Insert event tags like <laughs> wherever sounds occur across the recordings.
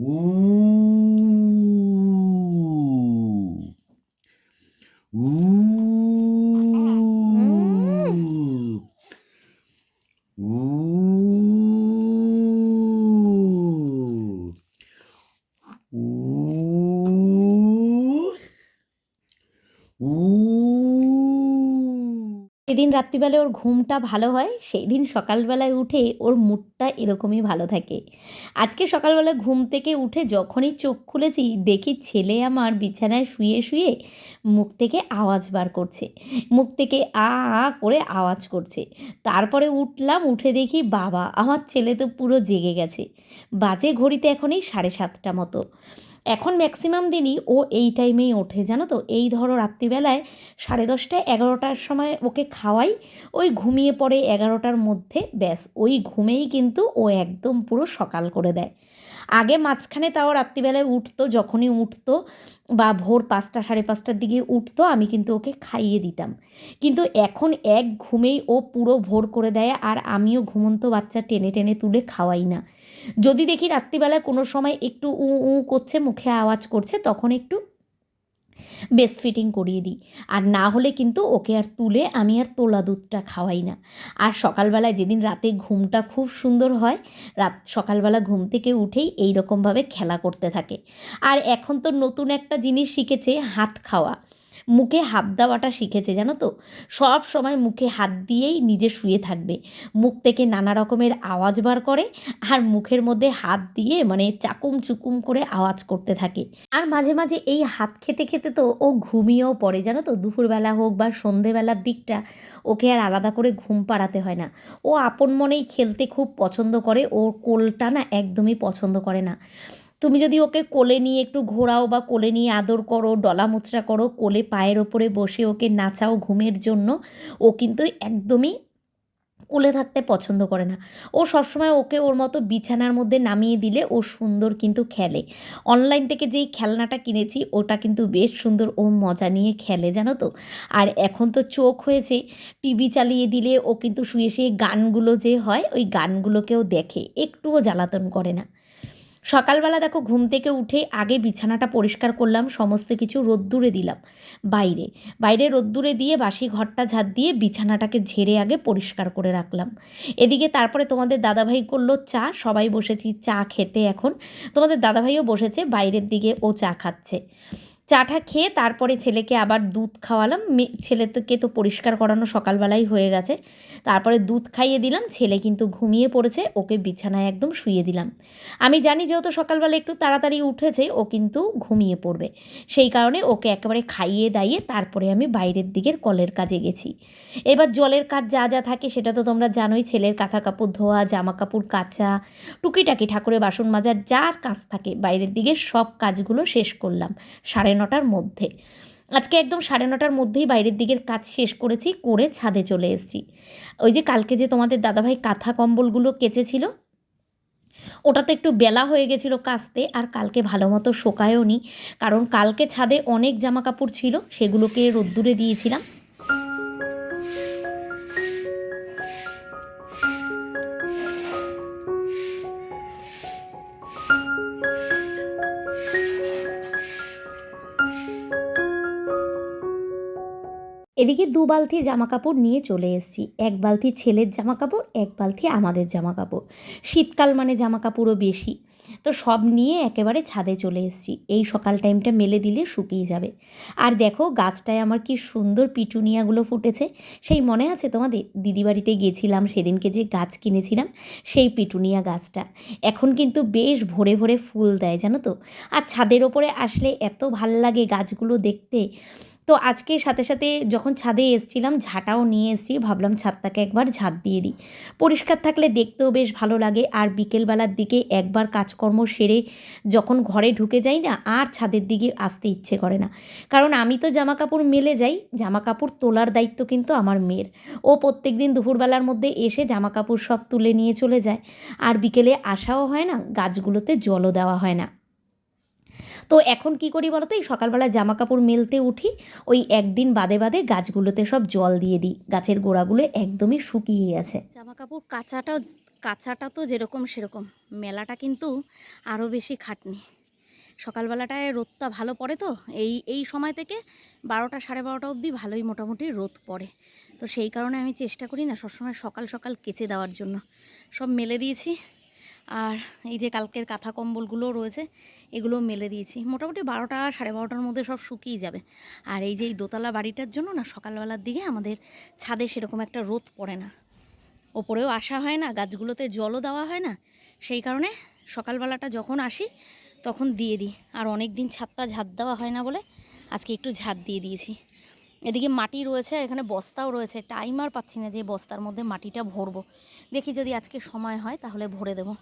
উ যেদিন রাত্রিবেলায় ওর ঘুমটা ভালো হয় সেই দিন সকালবেলায় উঠে ওর মুডটা এরকমই ভালো থাকে। আজকে সকালবেলা ঘুম থেকে উঠে যখনই চোখ খুলেছি, দেখি ছেলে আমার বিছানায় শুয়ে শুয়ে মুখ থেকে আওয়াজ বার করছে। মুখ থেকে আ আ করে আওয়াজ করছে। তারপরে উঠলাম, উঠে দেখি বাবা, আমার ছেলে তো পুরো জেগে গেছে। বাজে ঘড়িতে এখনই সাড়ে সাতটা মতো। এখন ম্যাক্সিমাম দিনই ও এই টাইমেই ওঠে, জানো তো? এই ধরো রাত্রিবেলায় সাড়ে দশটা এগারোটার সময় ওকে খাওয়াই, ওই ঘুমিয়ে পড়ে এগারোটার মধ্যে ব্যাস, ওই ঘুমেই কিন্তু ও একদম পুরো সকাল করে দেয়। আগে মাঝখানে তাও রাত্রিবেলায় উঠতো, যখনই উঠতো বা ভোর পাঁচটা, সাড়ে পাঁচটার দিকে উঠতো, আমি কিন্তু ওকে খাইয়ে দিতাম। কিন্তু এখন এক ঘুমেই ও পুরো ভোর করে দেয় আর আমিও ঘুমন্ত বাচ্চা টেনে টেনে তুলে খাওয়াই না। যদি দেখি রাত্রিবেলায় কোনো সময় একটু উ উ করছে, মুখে আওয়াজ করছে, তখন একটু বেস্ট ফিটিং করিয়ে দিই। আর না হলে কিন্তু ওকে আর তুলে আমি আর তোলা দুধটা খাওয়াই না। আর সকালবেলায় যেদিন রাতে ঘুমটা খুব সুন্দর হয়, রাত সকালবেলা ঘুম থেকে উঠেই এই রকমভাবে খেলা করতে থাকে। আর এখন তো নতুন একটা জিনিস শিখেছে, হাত খাওয়া। মুখে হাত দেওয়াটা শিখেছে, জানো তো? সব সময় মুখে হাত দিয়েই নিজে শুয়ে থাকবে। মুখ থেকে নানা রকমের আওয়াজ বার করে আর মুখের মধ্যে হাত দিয়ে মানে চাকুম চুকুম করে আওয়াজ করতে থাকে। আর মাঝে মাঝে এই হাত খেতে খেতে তো ও ঘুমিয়েও পড়ে, জানো তো? দুপুরবেলা হোক বা সন্ধেবেলার দিকটা, ওকে আর আলাদা করে ঘুম পাড়াতে হয় না। ও আপন মনেই খেলতে খুব পছন্দ করে, ওর কোলটা না একদমই পছন্দ করে না। তুমি যদি ওকে কোলে নিয়ে একটু ঘোরাও বা কোলে নিয়ে আদর করো, ডলা মুচড়া করো, কোলে পায়ের ওপরে বসে ওকে নাচাও ঘুমের জন্য, ও কিন্তু একদমই কোলে থাকতে পছন্দ করে না। ও সবসময় ওকে ওর মতো বিছানার মধ্যে নামিয়ে দিলে ও সুন্দর কিন্তু খেলে। অনলাইন থেকে যেই খেলনাটা কিনেছি, ওটা কিন্তু বেশ সুন্দর ও মজা নিয়ে খেলে, জানো তো? আর এখন তো চোখ হয়েছে, টিভি চালিয়ে দিলে ও কিন্তু শুয়ে শুয়ে গানগুলো যে হয়, ওই গানগুলোকেও দেখে, একটুও জ্বালাতন করে না। সকালবেলা দেখো ঘুম থেকে উঠে আগে বিছানাটা পরিষ্কার করলাম, সমস্ত কিছু রোদ্দুরে দিলাম বাইরে। বাইরে রোদ্দুরে দিয়ে বাসি ঘরটা ঝাঁত দিয়ে বিছানাটাকে ঝেড়ে আগে পরিষ্কার করে রাখলাম। এদিকে তারপরে তোমাদের দাদাভাই করল চা, সবাই বসেছি চা খেতে এখন। তোমাদের দাদাভাইও বসেছে, বাইরের দিকে ও চা খাচ্ছে। চাটা খেয়ে তারপরে ছেলেকে আবার দুধ খাওয়ালাম। ছেলেকে তো পরিষ্কার করানো সকালবেলাই হয়ে গেছে। তারপরে দুধ খাইয়ে দিলাম, ছেলে কিন্তু ঘুমিয়ে পড়েছে, ওকে বিছানায় একদম শুয়ে দিলাম। আমি জানি যেহেতু সকালবেলা একটু তাড়াতাড়ি উঠেছে, ও কিন্তু ঘুমিয়ে পড়বে। সেই কারণে ওকে একেবারে খাইয়ে দাইয়ে তারপরে আমি বাইরের দিকের কলের কাজে গেছি। এবার জলের কাজ যা যা থাকে সেটা তো তোমরা জানোই, ছেলের কাঁথা কাপড় ধোয়া জামা কাপড় কাচা, টুকিটাকি ঠাকুরের বাসন মাজার, যার কাজ থাকে, বাইরের দিকে সব কাজগুলো শেষ করলাম। সাড়ে নটার মধ্যে। আজকে একদম সাড়ে নটার মধ্যেই বাইরের দিকের কাজ শেষ করেছি, করে ছাদে চলে এসেছি। ওই যে কালকে যে তোমাদের দাদাভাই কাঁথা কম্বলগুলো কেচেছিল, ওটা তো একটু বেলা হয়ে গেছিল কাচতে, আর কালকে ভালো মতো শোকায়ও নি কারণ কালকে ছাদে অনেক জামা কাপড় ছিল, সেগুলোকে রোদ্দুরে দিয়েছিলাম। এদিকে দু বালতি জামা কাপড় নিয়ে চলে এসেছি। এক বালতি ছেলের জামা কাপড় এক বালতি আমাদের জামা কাপড় শীতকাল মানে জামা কাপড়ও বেশি। তো সব নিয়ে একেবারে ছাদে চলে এসেছি। এই সকাল টাইমটা মেলে দিলে শুকিয়ে যাবে। আর দেখো, গাছটায় আমার কি সুন্দর পিটুনিয়াগুলো ফুটেছে। সেই মনে আছে তোমাদের? দিদি বাড়িতে গেছিলাম, সেদিনকে যে গাছ কিনেছিলাম, সেই পিটুনিয়া গাছটা। এখন কিন্তু বেশ ভরে ভরে ফুল দেয়, জানো তো? আর ছাদের ওপরে আসলে এত ভালো লাগে গাছগুলো দেখতে। তো আজকে সাথে সাথে যখন ছাদে এসছিলাম, ঝাঁটাও নিয়ে এসেছি। ভাবলাম ছাদটাকে একবার ঝাঁট দিয়ে দিই। পরিষ্কার থাকলে দেখতেও বেশ ভালো লাগে। আর বিকেলবেলার দিকে একবার কাজকর্ম সেরে যখন ঘরে ঢুকে যাই না, আর ছাদের দিকে আসতে ইচ্ছে করে না। কারণ আমি তো জামা কাপড় মেলে যাই জামা কাপড় তোলার দায়িত্ব কিন্তু আমার মেয়ের। ও প্রত্যেক দিন দুপুরবেলার মধ্যে এসে জামা কাপড় সব তুলে নিয়ে চলে যায়। আর বিকেলে আসাও হয় না, গাছগুলোতে জলও দেওয়া হয় না। তো এখন কি করি বলো তো? এই সকালবেলা জামা কাপড় মেলতে উঠি, ওই একদিন বাদে বাদে গাছগুলোতে সব জল দিয়ে দিই। গাছের গোড়াগুলো একদমই শুকিয়ে গেছে জামা কাপড় কাচাটাও কাঁচাটা তো যেরকম সেরকম, মেলাটা কিন্তু আরও বেশি খাটনি। সকালবেলাটায় রোদটা ভালো পড়ে তো, এই এই সময় থেকে বারোটা সাড়ে বারোটা অবধি ভালোই মোটামুটি রোদ পড়ে। তো সেই কারণে আমি চেষ্টা করি না সবসময় সকাল সকাল কেচে দেওয়ার জন্য। সব মেলে দিয়েছি। আর এই যে কালকের কাঁথা কম্বলগুলো রয়েছে এগুলো মেলে দিয়েছি। মোটামুটি বারোটা, সাড়ে বারোটার মধ্যে সব শুকিয়ে যাবে। আর এই যে এই দোতলা বাড়িটার জন্য না সকালবেলার দিকে আমাদের ছাদে সেরকম একটা রোদ পড়ে না। ওপরেও আসা হয় না, গাছগুলোতে জলও দেওয়া হয় না। সেই কারণে সকালবেলাটা যখন আসি তখন দিয়ে দিই। আর অনেক দিন ছাদটা ঝাঁত দেওয়া হয় না বলে আজকে একটু ঝাঁত দিয়ে দিয়েছি। এদিকে মাটি রয়েছে, এখানে বস্তাও রয়েছে। টাইম আর পাচ্ছি না যে বস্তার মধ্যে মাটিটা ভরবো। দেখি যদি আজকে সময় হয় তাহলে ভরে দেবো।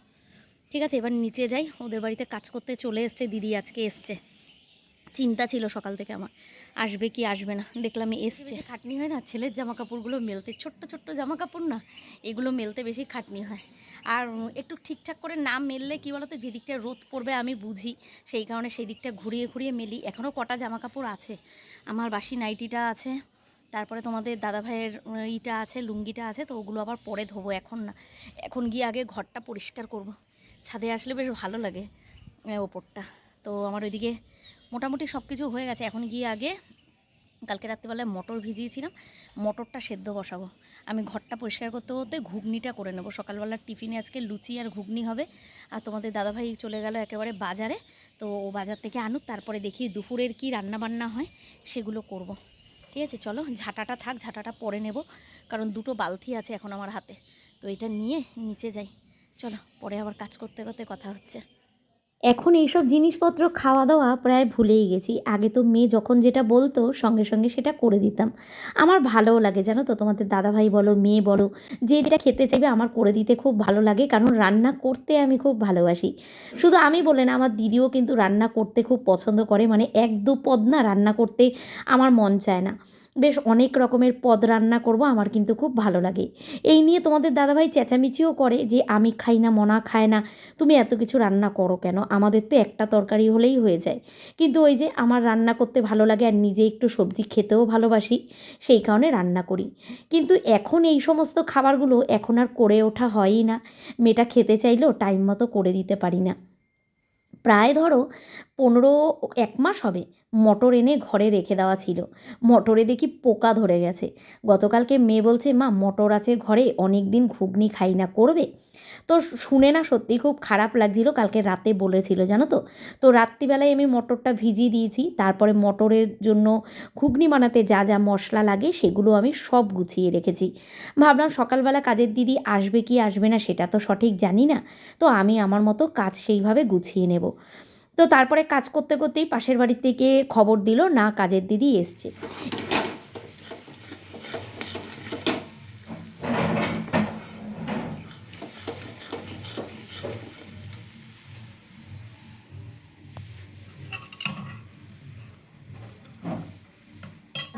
ঠিক আছে এবার নিচে যাই। ওদের বাড়িতে কাজ করতে চলে এসছে দিদি আজকে এসছে। চিন্তা ছিল সকাল থেকে আমার। আসবে কি আসবে না দেখলাম এসছে। খাটনি হয় না? ছেলের জামা কাপড়গুলো মেলতে ছোট্ট ছোট্ট জামা কাপড় না এগুলো মেলতে বেশি খাটনি হয়। আর একটু ঠিকঠাক করে না মেললে কী বলতো যে দিকটা রোদ পড়বে আমি বুঝি। সেই কারণে সেই দিকটা ঘুরিয়ে ঘুরিয়ে মেলি। এখনও কটা জামা কাপড় আছে। আমার বাসি নাইটিটা আছে তারপরে তোমাদের দাদাভাইয়ের উম, ইটা আছে লুঙ্গিটা আছে তো ওগুলো আবার পরে ধোবো এখন না। এখন গিয়ে আগে ঘরটা পরিষ্কার করব। ছাদে আসলে বেশ ভালো লাগে ওপরটা। তো আমার ওইদিকে মোটামুটি সব কিছু হয়ে গেছে। এখন গিয়ে আগে কালকে রাত্রিবেলায় মটর ভিজিয়েছিলাম, মটরটা সেদ্ধ বসাবো। আমি ঘরটা পরিষ্কার করতে করতে ঘুগনিটা করে নেব। সকালবেলার টিফিনে আজকে লুচি আর ঘুগনি হবে। আর তোমাদের দাদাভাই চলে গেল একেবারে বাজারে। তো ও বাজার থেকে আনুক, তারপরে দেখি দুপুরের কি রান্না বান্না হয়, সেগুলো করব। ঠিক আছে, চলো ঝাঁটাটা থাক, ঝাঁটাটা পরে নেব। কারণ দুটো বালতি আছে এখন আমার হাতে। তো এটা নিয়ে নিচে যাই। চলো, পরে আবার কাজ করতে করতে কথা হচ্ছে। এখন এইসব জিনিসপত্র খাওয়া দাওয়া প্রায় ভুলেই গেছি। আগে তো মেয়ে যখন যেটা বলতো, সঙ্গে সঙ্গে সেটা করে দিতাম। আমার ভালোও লাগে, জানো তো? তোমাদের দাদাভাই বলো, মেয়ে বলো, যে যেটা খেতে চাইবে আমার করে দিতে খুব ভালো লাগে, কারণ রান্না করতে আমি খুব ভালোবাসি। শুধু আমি বলে না, আমার দিদিও কিন্তু রান্না করতে খুব পছন্দ করে মানে এক দু পদ না রান্না করতে আমার মন চায় না। বেশ অনেক রকমের পদ রান্না করব, আমার কিন্তু খুব ভালো লাগে। এই নিয়ে তোমাদের দাদাভাই চেঁচামেচিও করে যে, আমি খাই না, মনা খায় না, তুমি এত কিছু রান্না করো কেন? আমাদের তো একটা তরকারি হলেই হয়ে যায়। কিন্তু ওই যে, আমার রান্না করতে ভালো লাগে আর নিজে একটু সবজি খেতেও ভালোবাসি, সেই কারণে রান্না করি। কিন্তু এখন এই সমস্ত খাবারগুলো এখন আর করে ওঠা হয়ই না। মেয়েটা খেতে চাইলেও টাইম মতো করে দিতে পারি না। প্রায় ধরো পনেরো এক মাস হবে মটর এনে ঘরে রেখে দেওয়া ছিল। মটরে দেখি পোকা ধরে গেছে। গতকালকে মেয়ে বলছে, মা, মটর আছে ঘরে অনেক দিন ঘুগনি খাই না, করবে? তো শুনে না সত্যি খুব খারাপ লাগছিল। কালকে রাতে বলেছিল, জানো তো? তো রাত্রিবেলায় আমি মটরটা ভিজিয়ে দিয়েছি। তারপরে মটরের জন্য ঘুগনি বানাতে যা যা মশলা লাগে সেগুলো আমি সব গুছিয়ে রেখেছি। ভাবলাম সকালবেলা কাজের দিদি আসবে কি আসবে না সেটা তো সঠিক জানি না। তো আমি আমার মতো কাজ সেইভাবে গুছিয়ে নেব। তো তারপরে কাজ করতে করতেই পাশের বাড়ি থেকে খবর দিল, না, কাজের দিদি এসছে।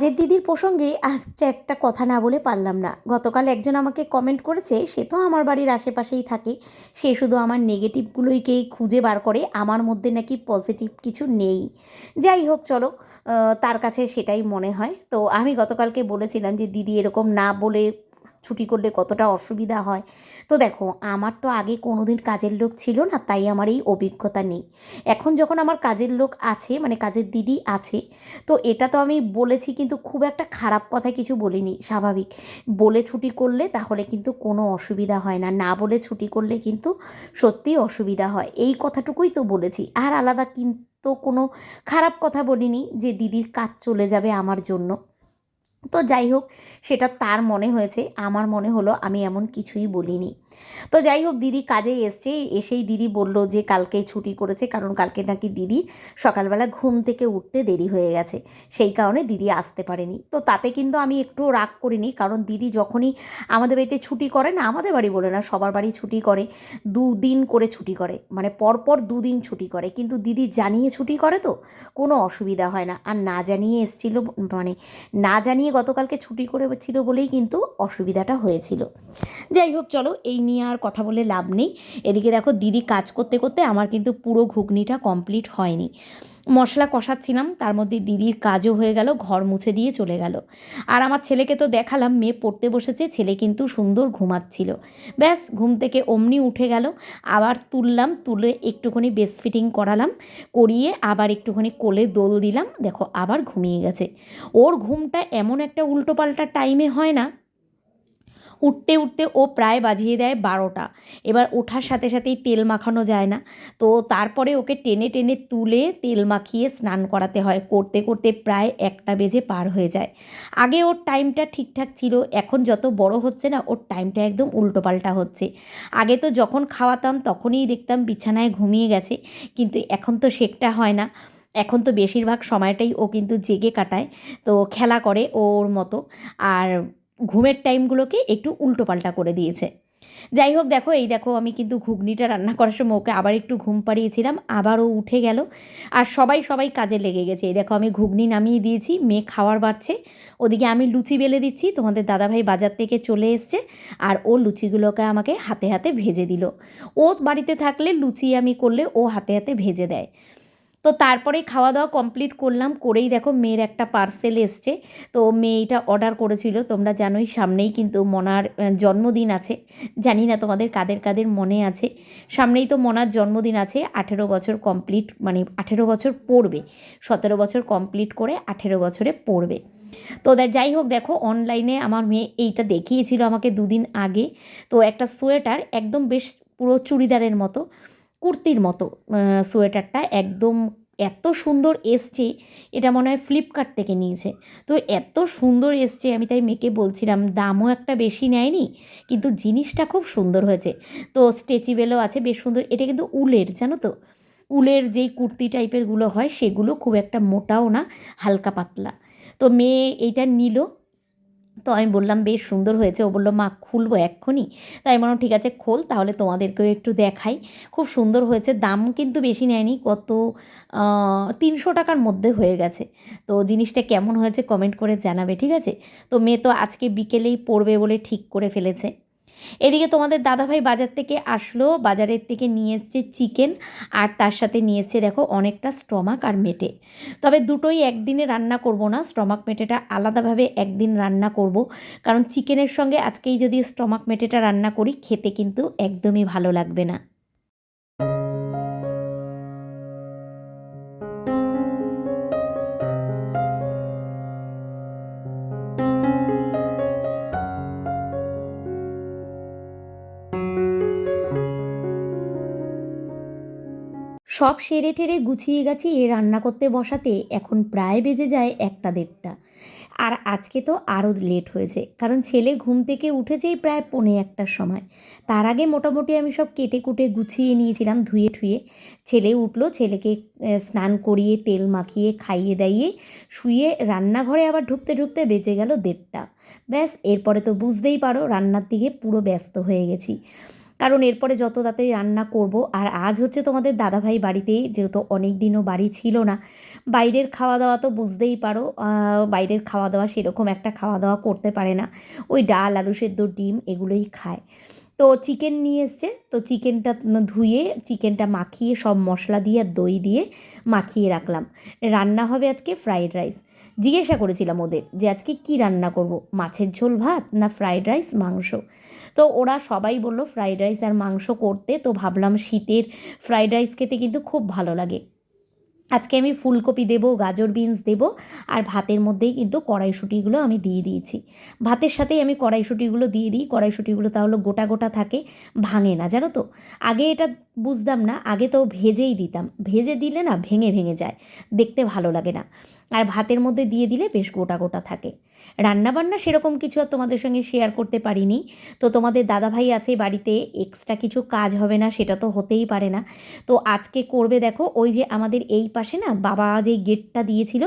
কাজের দিদির প্রসঙ্গে আজকে একটা কথা না বলে পারলাম না। গতকাল একজন আমাকে কমেন্ট করেছে, সে তো আমার বাড়ির আশেপাশেই থাকে। সে শুধু আমার নেগেটিভগুলোইকে খুঁজে বার করে, আমার মধ্যে নাকি পজিটিভ কিছু নেই। যাই হোক, চলো তার কাছে সেটাই মনে হয়। তো আমি গতকালকে বলেছিলাম যে, দিদি এরকম না বলে ছুটি করলে কতটা অসুবিধা হয়। তো দেখো, আমার তো আগে কোনো দিন কাজের লোক ছিল না, তাই আমার এই অভিজ্ঞতা নেই। এখন যখন আমার কাজের লোক আছে মানে কাজের দিদি আছে, তো এটা তো আমি বলেছি কিন্তু খুব একটা খারাপ কথা কিছু বলিনি, স্বাভাবিক। বলে ছুটি করলে তাহলে কিন্তু কোনো অসুবিধা হয় না না বলে ছুটি করলে কিন্তু সত্যিই অসুবিধা হয়। এই কথাটুকুই তো বলেছি। আর আলাদা কিন্তু তো কোনো খারাপ কথা বলিনি যে দিদির কাজ চলে যাবে আমার জন্য। তো যাই হোক, সেটা তার মনে হয়েছে। আমার মনে হলো আমি এমন কিছুই বলিনি। তো যাই হোক, দিদি কাজে এসছে। এসেই দিদি বলল যে কালকে ছুটি করেছে, কারণ কালকে নাকি দিদি সকালবেলা ঘুম থেকে উঠতে দেরি হয়ে গেছে। সেই কারণে দিদি আসতে পারেনি। তো তাতে কিন্তু আমি একটু রাগ করিনি, কারণ দিদি যখনই আমাদের বাড়িতে ছুটি করে না, আমাদের বাড়ি বলে না, সবার বাড়ি ছুটি করে, দুদিন করে ছুটি করে মানে পরপর দুদিন ছুটি করে। কিন্তু দিদি জানিয়ে ছুটি করে তো, কোনো অসুবিধা হয় না। আর না জানিয়ে এসছিল মানে না জানিয়ে গতকালকে ছুটি করে ছিল বলেই কিন্তু অসুবিধাটা হয়েছিল। যাই হোক, চলো এই নিয়ে আর কথা বলে লাভ নেই। এদিকে দেখো, দিদি কাজ করতে করতে আমার কিন্তু পুরো ঘুগনিটা কমপ্লিট হয়নি। মশলা কষাচ্ছিলাম, তার মধ্যে দিদির কাজও হয়ে গেল, ঘর মুছে দিয়ে চলে গেল। আর আমার ছেলেকে তো দেখালাম, মেয়ে পড়তে বসেছে, ছেলে কিন্তু সুন্দর ঘুমাচ্ছিল। ব্যাস, ঘুম থেকে অমনি উঠে গেল, আবার তুললাম, তুলে একটুখানি বেস ফিটিং করালাম, করিয়ে আবার একটুখানি কোলে দোল দিলাম, দেখো আবার ঘুমিয়ে গেছে। ওর ঘুমটা এমন একটা উল্টোপাল্টা টাইমে হয় না উঠতে উঠতে ও প্রায় বাজিয়ে দেয় বারোটা। এবার ওঠার সাথে সাথেই তেল মাখানো যায় না। তো তারপরে ওকে টেনে টেনে তুলে তেল মাখিয়ে স্নান করাতে হয়। করতে করতে প্রায় একটা বেজে পার হয়ে যায়। আগে ওর টাইমটা ঠিকঠাক ছিল, এখন যত বড় হচ্ছে না, ওর টাইমটা একদম উল্টোপাল্টা হচ্ছে। আগে তো যখন খাওয়াতাম তখনই দেখতাম বিছানায় ঘুমিয়ে গেছে, কিন্তু এখন তো শেকটা হয় না। এখন তো বেশিরভাগ সময়টাই ও কিন্তু জেগে কাটায়, তো খেলা করে ওর মতো। আর ঘুমের টাইমগুলোকে একটু উল্টো পাল্টা করে দিয়েছে। যাই হোক, দেখো, এই দেখো, আমি কিন্তু ঘুগনিটা রান্না করার সময় ওকে আবার একটু ঘুম পাড়িয়েছিলাম, আবারও উঠে গেল। আর সবাই সবাই কাজে লেগে গেছে। এই দেখো, আমি ঘুগনি নামিয়ে দিয়েছি, মেয়ে খাওয়ার বাড়ছে। ওদিকে আমি লুচি বেলে দিচ্ছি, তোমাদের দাদাভাই বাজার থেকে চলে এসছে, আর ও লুচিগুলোকে আমাকে হাতে হাতে ভেজে দিল। ও বাড়িতে থাকলে লুচি আমি করলে ও হাতে হাতে ভেজে দেয়। তো তারপরে খাওয়া দাওয়া কমপ্লিট করলাম, করেই দেখো মেয়ের একটা পার্সেল এসছে। তো মেয়ে এটা অর্ডার করেছিল, তোমরা জানোই সামনেই কিন্তু মনার জন্মদিন আছে। জানি না তোমাদের কাদের কাদের মনে আছে। সামনেই তো মনার জন্মদিন আছে, আঠেরো বছর কমপ্লিট মানে আঠেরো বছর পড়বে। সতেরো বছর কমপ্লিট করে আঠেরো বছরে পড়বে। তো যাই হোক দেখো অনলাইনে আমার মেয়ে এইটা দেখিয়েছিল আমাকে দুদিন আগে। তো একটা সোয়েটার, একদম বেশ পুরো চুড়িদারের মতো। কুর্তির মতো সোয়েটারটা একদম এত সুন্দর এসছে, এটা মনে হয় ফ্লিপকার্ট থেকে নিয়েছে। তো এত সুন্দর এসছে, আমি তাই মেয়েকে বলছিলাম, দামও একটা বেশি নেয়নি, কিন্তু জিনিসটা খুব সুন্দর হয়েছে। তো স্ট্রেচিবেলও আছে, বেশ সুন্দর, এটা কিন্তু উলের, জানো তো? উলের যেই কুর্তি টাইপেরগুলো হয়, সেগুলো খুব একটা মোটাও না, হালকা পাতলা। তো মেয়ে এইটা নিল তো আমি বললাম, বেশ সুন্দর হয়েছে। ও বলল, মা, খুলবো এক্ষুনি। তাই বললাম, ঠিক আছে, খোল, তাহলে তোমাদেরকেও একটু দেখাই। খুব সুন্দর হয়েছে, দাম কিন্তু বেশি নেয়নি, কত তিনশো টাকার মধ্যে হয়ে গেছে। তো জিনিসটা কেমন হয়েছে কমেন্ট করে জানাবে, ঠিক আছে? তো মেয়ে তো আজকে বিকেলেই পড়বে বলে ঠিক করে ফেলেছে। এদিকে তোমাদের দাদাভাই বাজার থেকে আসলো, বাজারের থেকে নিয়ে এসছে চিকেন আর তার সাথে নিয়ে এসছে দেখো অনেকটা স্টমাক আর মেটে। তবে দুটোই একদিনে রান্না করব না, স্টমাক মেটেটা আলাদাভাবে একদিন রান্না করব। কারণ চিকেনের সঙ্গে আজকেই যদি স্টমাক মেটেটা রান্না করি, খেতে কিন্তু একদমই ভালো লাগবে না। সব সেরে টেরে গুছিয়ে গাছিয়ে রান্না করতে বসাতে। এখন প্রায় বেজে যায় একটা দেড়টা। আর আজকে তো আরও লেট হয়েছে, কারণ ছেলে ঘুম থেকে উঠেছেই প্রায় পৌনে একটার সময়। তার আগে মোটামুটি আমি সব কেটে কুটে গুছিয়ে নিয়েছিলাম ধুয়ে ঠুয়ে। ছেলে উঠল, ছেলেকে স্নান করিয়ে, তেল মাখিয়ে, খাইয়ে দাইয়ে শুয়ে রান্নাঘরে আবার ঢুকতে ঢুকতে বেজে গেল দেড়টা। ব্যাস, এরপরে তো বুঝতেই পারো রান্নার দিকে পুরো ব্যস্ত হয়ে গেছি। কারণ এরপরে যত তাড়াতাড়ি রান্না করব, আর আজ হচ্ছে তোমাদের দাদাভাই বাড়িতে যেহেতু অনেক দিনও বাড়ি ছিল না, বাইরের খাওয়া দাওয়া তো বুঝতেই পারো বাইরের খাওয়া দাওয়া সেরকম একটা খাওয়া দাওয়া করতে পারে না, ওই ডাল, আলু সেদ্ধ, ডিম এগুলোই খায়। তো চিকেন নিয়ে এসছে, তো চিকেনটা ধুয়ে চিকেনটা মাখিয়ে, সব মশলা দিয়ে আর দই দিয়ে মাখিয়ে রাখলাম। রান্না হবে আজকে ফ্রাইড রাইস জিজ্ঞাসা করেছিলাম ওদের যে আজকে কি রান্না করব, মাছের ঝোল ভাত না ফ্রাইড রাইস মাংস? তো ওরা সবাই বলল ফ্রাইড রাইস আর মাংস করতে। তো ভাবলাম শীতের ফ্রাইড রাইস খেতে কিন্তু খুব ভালো লাগে। আজকে আমি ফুলকপি দেবো, গাজর বিনস দেবো আর ভাতের মধ্যেই কিন্তু কড়াইশুঁটিগুলো আমি দিয়ে দিয়েছি। ভাতের সাথেই আমি কড়াইশুঁটিগুলো দিয়ে দিই। কড়াইশুঁটিগুলো তাহলে গোটা গোটা থাকে, ভাঙে না, জানো তো? আগে এটা বুঝতাম না, আগে তো ভেজেই দিতাম। ভেজে দিলে না ভেঙে ভেঙে যায়, দেখতে ভালো লাগে না। আর ভাতের মধ্যে দিয়ে দিলে বেশ গোটা গোটা থাকে। রান্নাবান্না সেরকম কিছু আর তোমাদের সঙ্গে শেয়ার করতে পারিনি। তো তোমাদের দাদাভাই আছে বাড়িতে এক্সট্রা কিছু কাজ হবে না, সেটা তো হতেই পারে না। তো আজকে করবে দেখো, ওই যে আমাদের এই পাশে না, বাবা যে গেটটা দিয়েছিল,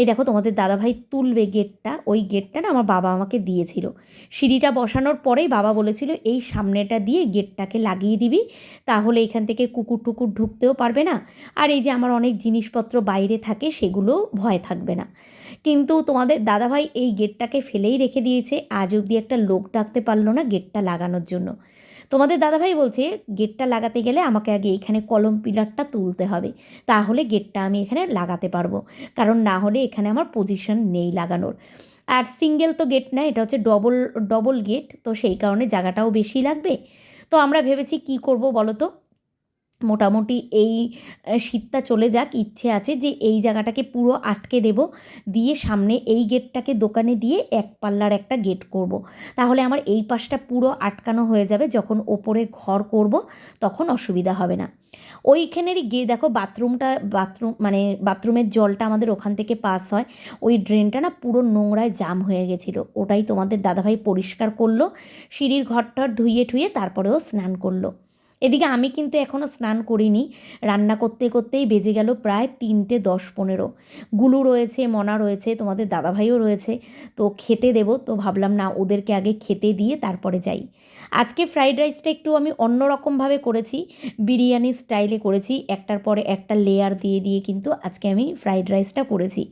এই দেখো তোমাদের দাদাভাই তুলবে গেটটা ওই গেটটা না আমার বাবা আমাকে দিয়েছিল। সিঁড়িটা বসানোর পরেই বাবা বলেছিল, এই সামনেটা দিয়ে গেটটাকে লাগিয়ে দিবি, তাহলে এখান থেকে কুকুর টুকুর ঢুকতেও পারবে না। আর এই যে আমার অনেক জিনিসপত্র বাইরে থাকে, সেগুলো ভয় থাকবে না। কিন্তু তোমাদের দাদাভাই এই গেটটাকে ফেলেই রেখে দিয়েছে। আজ অবধি একটা লোক ডাকতে পারল না গেটটা লাগানোর জন্য। তোমাদের দাদাভাই বলছে, গেটটা লাগাতে গেলে আমাকে আগে এখানে কলম পিলারটা তুলতে হবে। তাহলে গেটটা আমি এখানে লাগাতে পারব। কারণ না হলে এখানে আমার পজিশন নেই লাগানোর। আর সিঙ্গেল তো গেট না, এটা হচ্ছে ডবল ডবল গেট। তো সেই কারণে জায়গাটাও বেশি লাগবে। তো আমরা ভেবেছি কি করব বলো তো? মোটামুটি এই শীতটা চলে যাক, ইচ্ছে আছে যে এই জায়গাটাকে পুরো আটকে দেব, দিয়ে সামনে এই গেটটাকে দোকানে দিয়ে এক পাল্লার একটা গেট করব। তাহলে আমার এই পাশটা পুরো আটকানো হয়ে যাবে, যখন ওপরে ঘর করব, তখন অসুবিধা হবে না। ওইখানেরই গিয়ে দেখো বাথরুমটা, বাথরুম মানে বাথরুমের জলটা আমাদের ওখান থেকে পাস হয়। ওই ড্রেনটা না পুরো নোংরায় জাম হয়ে গেছিল, ওটাই তোমাদের দাদাভাই পরিষ্কার করল, সিঁড়ির ঘরটর ধুইয়ে ঠুয়ে তারপরেও স্নান করল। এদিকে আমি কিন্তু এখনও স্নান করিনি। রান্না করতে করতেই বেজে গেল প্রায় তিনটে দশ পনেরো। গুলু রয়েছে, মনা রয়েছে, তোমাদের দাদাভাইও রয়েছে। তো খেতে দেবো। তো ভাবলাম, না, ওদেরকে আগে খেতে দিয়ে তারপরে যাই। আজকে ফ্রাইড রাইসটা একটু আমি অন্যরকমভাবে করেছি। বিরিয়ানি স্টাইলে করেছি। একটার পরে একটা লেয়ার দিয়ে দিয়ে কিন্তু আজকে আমি ফ্রাইড রাইসটা করেছি।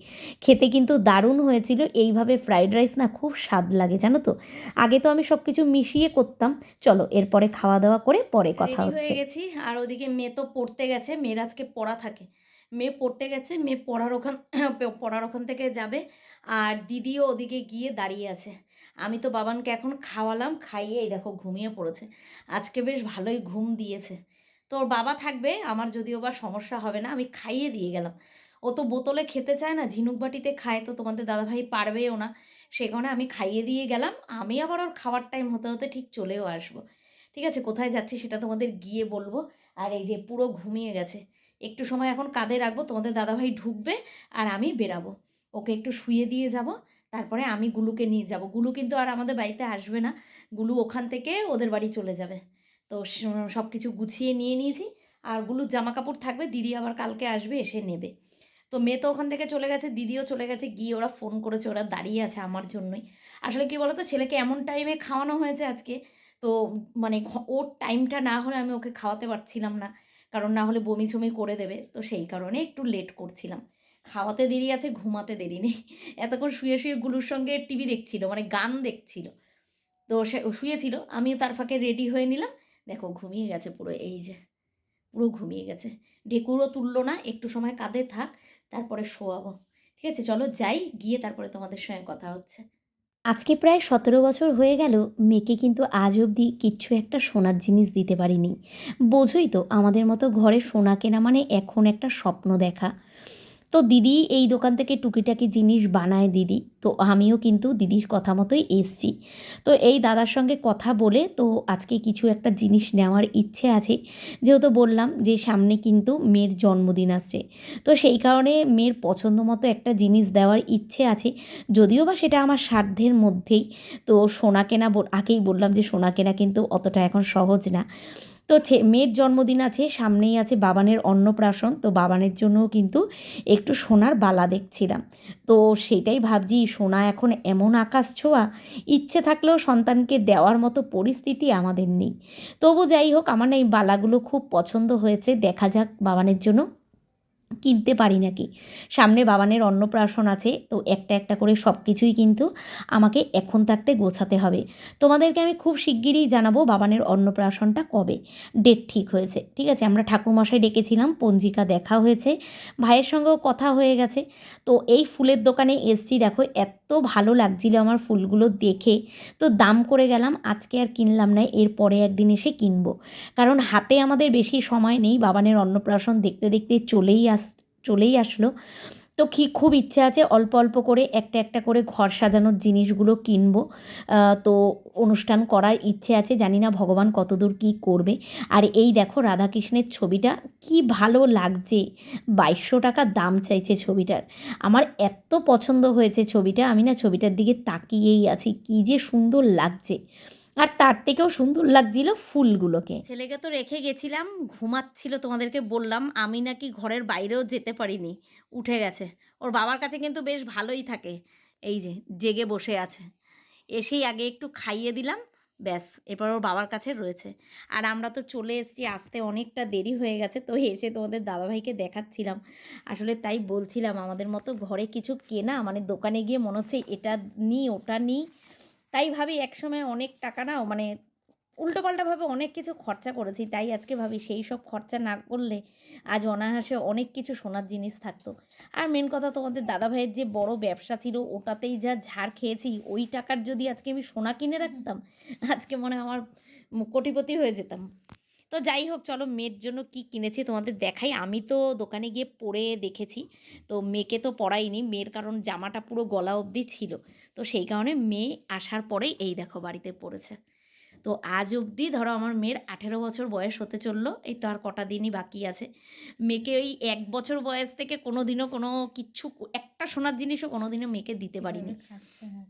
খেতে কিন্তু দারুণ হয়েছিল। এইভাবে ফ্রাইড রাইস না খুব স্বাদ লাগে, জানো তো? আগে তো আমি সব কিছু মিশিয়ে করতাম। চলো, এরপরে খাওয়া দাওয়া করে পরে কথা রেডি হয়ে গেছি। আর ওদিকে মেয়ে তো পড়তে গেছে মেয়ের আজকে পড়া থাকে। মেয়ে পড়তে গেছে মেয়ে পড়ার ওখান <coughs> পড়ার ওখান থেকে যাবে। আর দিদিও ওদিকে গিয়ে দাঁড়িয়ে আছে। আমি তো বাবানকে এখন খাওয়ালাম খাইয়ে এই দেখো ঘুমিয়ে পড়েছে। আজকে বেশ ভালোই ঘুম দিয়েছে। তো ওর বাবা থাকবে আমার যদিও বা সমস্যা হবে না আমি খাইয়ে দিয়ে গেলাম। ও তো বোতলে খেতে চায় না ঝিনুক বাটিতে খায় তো তোমাদের দাদাভাই পারবেও না। সে কারণে আমি খাইয়ে দিয়ে গেলাম। আমি আবার ওর খাওয়ার টাইম হতে হতে ঠিক চলেও আসব। ঠিক আছে, কোথায় যাচ্ছি সেটা তোমাদের গিয়ে বলব। আর এই যে পুরো ঘুমিয়ে গেছে। একটু সময় এখন কাঁধে রাখব, তোমাদের দাদাভাই ঢুকবে আর আমি বেরাবো। ওকে একটু শুয়ে দিয়ে যাব, তারপরে আমি গুলুকে নিয়ে যাব। গুলু কিন্তু আর আমাদের বাড়িতে আসবে না। গুলু ওখান থেকে ওদের বাড়ি চলে যাবে। তো সব কিছু গুছিয়ে নিয়ে নিয়েছি। আর গুলুর জামা কাপড় থাকবে, দিদি আবার কালকে আসবে, এসে নেবে। তো মেয়ে তো ওখান থেকে চলে গেছে, দিদিও চলে গেছে, গিয়ে ওরা ফোন করেছে, ওরা দাঁড়িয়ে আছে আমার জন্যই। আসলে কি বলতো, ছেলেকে এমন টাইমে খাওয়ানো হয়েছে আজকে তো মানে ওর টাইমটা না হলে আমি ওকে খাওয়াতে পারছিলাম না। কারণ না হলে বমি ঝমি করে দেবে। তো সেই কারণে একটু লেট করছিলাম। খাওয়াতে দেরি আছে, ঘুমাতে দেরি নেই। <laughs> এতক্ষণ শুয়ে শুয়ে গুলুর সঙ্গে টিভি দেখছিল মানে গান দেখছিল। তো সে শুয়েছিল, আমিও তার ফাঁকে রেডি হয়ে নিলাম। দেখো ঘুমিয়ে গেছে পুরো, এই যে, পুরো ঘুমিয়ে গেছে। ঢেকুরও তুললো না, একটু সময় কাঁধে থাক, তারপরে শোয়াবো। ঠিক আছে, চলো যাই, গিয়ে তারপরে তোমাদের সঙ্গে কথা হচ্ছে। আজকে প্রায় সতেরো বছর হয়ে গেল, মেয়েকে কিন্তু আজ অবধি কিচ্ছু একটা সোনার জিনিস দিতে পারিনি। বোঝই তো আমাদের মতো ঘরে সোনা কেনা মানে এখন একটা স্বপ্ন দেখা। তো দিদি এই দোকান থেকে টুকিটাকি জিনিস বানায় দিদি। তো আমিও কিন্তু দিদির কথা মতোই এসছি। তো এই দাদার সঙ্গে কথা বলে তো আজকে কিছু একটা জিনিস নেওয়ার ইচ্ছে আছে। যেহেতু বললাম যে সামনে কিন্তু মেয়ের জন্মদিন আসছে তো সেই কারণে মেয়ের পছন্দ মতো একটা জিনিস দেওয়ার ইচ্ছে আছে। যদিও বা সেটা আমার সাধ্যের মধ্যেই। তো সোনা কেনা আগেই বললাম যে সোনা কেনা কিন্তু অতটা এখন সহজ না। তো মেয়ের জন্মদিন আছে, সামনেই আছে বাবানের অন্নপ্রাশন। তো বাবানের জন্য কিন্তু একটু সোনার বালা দেখছিলাম। তো সেটাই ভাবছি, সোনা এখন এমন আকাশ ছোঁয়া, ইচ্ছে থাকলেও সন্তানকে দেওয়ার মতো পরিস্থিতি আমাদের নেই। তবু যাই হোক, আমার না এই বালাগুলো খুব পছন্দ হয়েছে। দেখা যাক বাবানের জন্য কিনতে পারি নাকি? সামনে বাবানের অন্নপ্রাশন আছে, তো একটা একটা করে সব কিছুই কিন্তু আমাকে এখন থাকতে গোছাতে হবে। তোমাদেরকে আমি খুব শিগগিরই জানাব বাবানের অন্নপ্রাশনটা কবে। ডেট ঠিক হয়েছে, ঠিক আছে? আমরা ঠাকুরমশাই ডেকেছিলাম, পঞ্জিকা দেখা হয়েছে, ভাইয়ের সঙ্গেও কথা হয়ে গেছে। তো এই ফুলের দোকানে এসছি, দেখো, এত ভালো লাগছিল আমার ফুলগুলো দেখে। তো দাম করে গেলাম, আজকে আর কিনলাম না, এর পরে একদিন এসে কিনবো। কারণ হাতে আমাদের বেশি সময় নেই, বাবানের অন্নপ্রাশন দেখতে দেখতে চলেই আস, চলেই আসলো। তো কি খুব ইচ্ছে আছে অল্প অল্প করে একটা একটা করে ঘর সাজানোর জিনিসগুলো কিনবো। তো অনুষ্ঠান করার ইচ্ছে আছে, জানি না ভগবান কতদূর কী করবে। আর এই দেখো রাধাকৃষ্ণের ছবিটা, কি ভালো লাগছে। বাইশশো টাকা দাম চাইছে ছবিটার। আমার এত পছন্দ হয়েছে ছবিটা, আমি না ছবিটার দিকে তাকিয়েই আছি, কী যে সুন্দর লাগছে। আর তার থেকেও সুন্দর লাগছিল ফুলগুলোকে। ছেলেকে তো রেখে গেছিলাম, ঘুমাচ্ছিল তোমাদেরকে বললাম, আমি নাকি ঘরের বাইরেও যেতে পারিনি, উঠে গেছে। ওর বাবার কাছে কিন্তু বেশ ভালোই থাকে, এই যে জেগে বসে আছে। এসেই আগে একটু খাইয়ে দিলাম, ব্যাস, এরপর ওর বাবার কাছে রয়েছে। আর আমরা তো চলে এসেছি, আসতে অনেকটা দেরি হয়ে গেছে, তো এসে তোমাদের দাদাভাইকে দেখাচ্ছিলাম। আসলে তাই বলছিলাম, আমাদের মতো ঘরে কিছু কেনা মানে দোকানে গিয়ে মনে হচ্ছে এটা নিই ওটা নিই তাই ভাবি একসময় অনেক টাকা নাও মানে উল্টোপাল্টাভাবে অনেক কিছু খরচা করেছি, তাই আজকে ভাবি সেই সব খরচা না করলে আজ অনায়াসে অনেক কিছু সোনার জিনিস থাকতো। আর মেন কথা তোমাদের দাদাভাইয়ের যে বড় ব্যবসা ছিল, ওটাতেই যা ঝাড় খেয়েছি, ওই টাকার যদি আজকে আমি সোনা কিনে রাখতাম, আজকে মনে আমার কোটিপতি হয়ে যেতাম। তো যাই হোক, চলো মেয়ের জন্য কি কিনেছি তোমাদের দেখাই। আমি তো দোকানে গিয়ে পরে দেখেছি, তো মেয়েকে তো পরাইনি। মেয়ের কারণ জামাটা পুরো গলা অবধি ছিল। তো সেই কারণে মেয়ে আসার পরেই এই দেখো বাড়িতে পড়েছে। তো আজ অবধি ধরো আমার মেয়ের আঠেরো বছর বয়স হতে চলল এই তো আর কটা দিনই বাকি আছে। মেয়েকে ওই এক বছর বয়স থেকে কোনো দিনও কোনো কিচ্ছু একটা সোনার জিনিসও কোনো দিনও মেয়েকে দিতে পারিনি।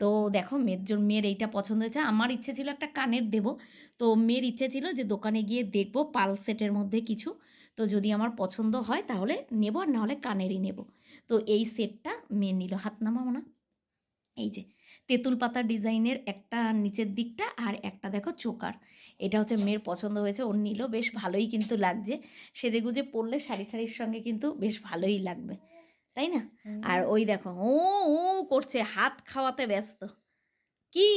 তো দেখো মেয়ের জন্য মেয়ের এইটা পছন্দ হয়েছে। আমার ইচ্ছে ছিল একটা কানের দেবো। তো মেয়ের ইচ্ছে ছিল যে দোকানে গিয়ে দেখব পাল সেটের মধ্যে কিছু। তো যদি আমার পছন্দ হয় তাহলে নেব আর নাহলে কানেরই নেব। তো এই সেটটা মেয়ে নিল। হাত নামাবো না। এই যে তেঁতুল পাতা ডিজাইনের একটা নিচের দিকটা আর একটা দেখো চোকার। এটা হচ্ছে মেয়ের পছন্দ হয়েছে ওর নিল বেশ ভালোই কিন্তু লাগছে। সেজে গুজে পরলে শাড়ি ঠাড়ির সঙ্গে কিন্তু বেশ ভালোই লাগবে তাই না? আর ওই দেখো ও ও করছে হাত খাওয়াতে ব্যস্ত। কি?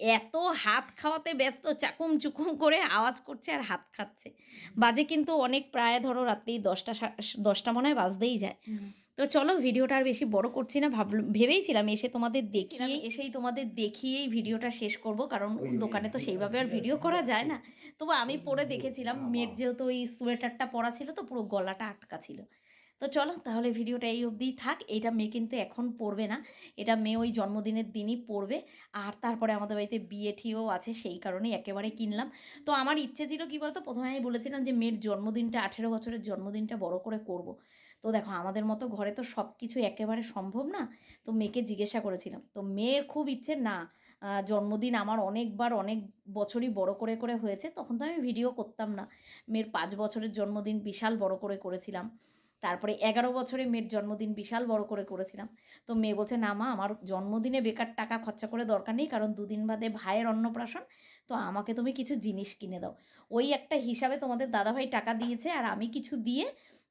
এত হাত খাওয়াতে ব্যস্ত চাকুম চুকুম করে আওয়াজ করছে আর হাত খাচ্ছে। বাজে কিন্তু অনেক প্রায় ধরো রাত্রি দশটা দশটা মনে হয় বাজতেই যায়। তো চলো ভিডিওটা আর বেশি বড় করছি না ভাবল ভেবেইছিলাম এসে তোমাদের দেখিয়ে এসেই তোমাদের দেখিয়েই ভিডিওটা শেষ করব কারণ দোকানে তো সেইভাবে আর ভিডিও করা যায় না। তবু আমি পরে দেখেছিলাম মেয়ের যেহেতু ওই সোয়েটারটা পরা ছিল তো পুরো গলাটা আটকা ছিল। তো চলো তাহলে ভিডিওটা এই অবধিই থাক এটা মেয়ে কিন্তু এখন পড়বে না এটা মেয়ে ওই জন্মদিনের দিনই পড়বে আর তারপরে আমাদের বাড়িতে বিয়ে ঠিও আছে সেই কারণেই একেবারে কিনলাম। তো আমার ইচ্ছে ছিল কী বলতো? প্রথমে আমি বলেছিলাম যে মেয়ের জন্মদিনটা আঠেরো বছরের জন্মদিনটা বড় করে করব। তো দেখো আমাদের মতো ঘরে তো সব কিছু একেবারে সম্ভব না। তো মেয়েকে জিজ্ঞাসা করেছিলাম, তো মেয়ের খুব ইচ্ছে? না জন্মদিন আমার অনেকবার, অনেক বছরই বড় করে করে হয়েছে, তখন তো আমি ভিডিও করতাম না। মেয়ের পাঁচ বছরের জন্মদিন বিশাল বড় করে করেছিলাম। তারপরে এগারো বছরে মেয়ের জন্মদিন বিশাল বড় করে করেছিলাম। তো মেয়ে বলছে, না মা, আমার জন্মদিনে বেকার টাকা খরচা করে দরকার নেই, কারণ দুদিন বাদে ভাইয়ের অন্নপ্রাশন, তো আমাকে তুমি কিছু জিনিস কিনে দাও। ওই একটা হিসাবে তোমাদের দাদাভাই টাকা দিয়েছে, আর আমি কিছু দিয়ে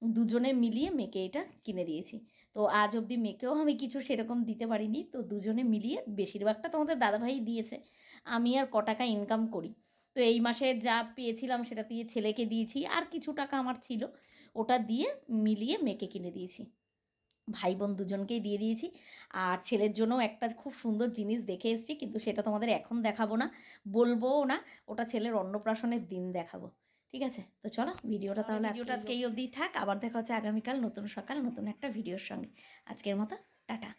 দুজনে মিলিয়ে মেয়েকে এটা কিনে দিয়েছি। তো আজ অবধি মেয়েকেও আমি কিছু সেরকম দিতে পারিনি। তো দুজনে মিলিয়ে বেশিরভাগটা তোমাদের দাদাভাই দিয়েছে। আমি আর ক টাকা ইনকাম করি। তো এই মাসে যা পেয়েছিলাম সেটা দিয়ে ছেলেকে দিয়েছি। আর কিছু টাকা আমার ছিল। ওটা দিয়ে মিলিয়ে মেয়েকে কিনে দিয়েছি। ভাই বোন দুজনকেই দিয়ে দিয়েছি। আর ছেলের জন্য একটা খুব সুন্দর জিনিস দেখে এসেছি। কিন্তু সেটা তোমাদের এখন দেখাবো না, বলবোও না। ওটা ছেলের অন্নপ্রাশনের দিন দেখাবো। ঠিক আছে? তো চলো ভিডিওটা তাহলে ভিডিওটা আজকে এই অবধি থাক। আবার দেখা হচ্ছে আগামীকাল নতুন সকাল নতুন একটা ভিডিওর সঙ্গে। আজকের মতো টাটা।